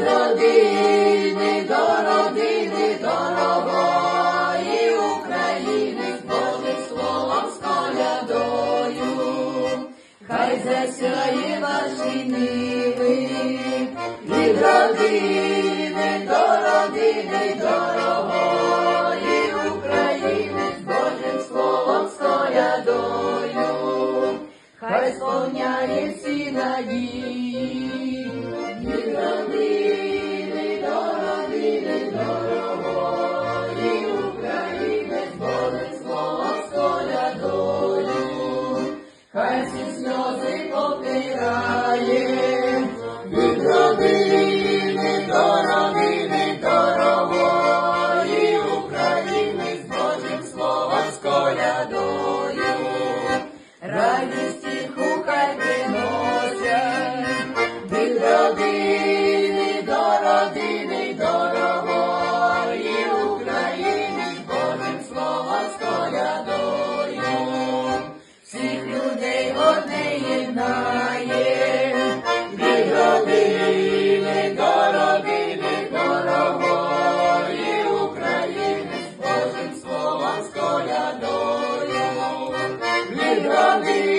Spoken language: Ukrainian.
родини, до родини, дорогої України, з Божим словом, з колядою. Хай засяє ваші ниви, від родини, до родини, дорогої України, з Божим словом, з колядою. Хай сповняє всі надії, від хай всі сльози потирає, від родини до родини дорогої України з Божим слова сколядою. минає від родини до родини дорогої України, з кожним з колядою, від родини.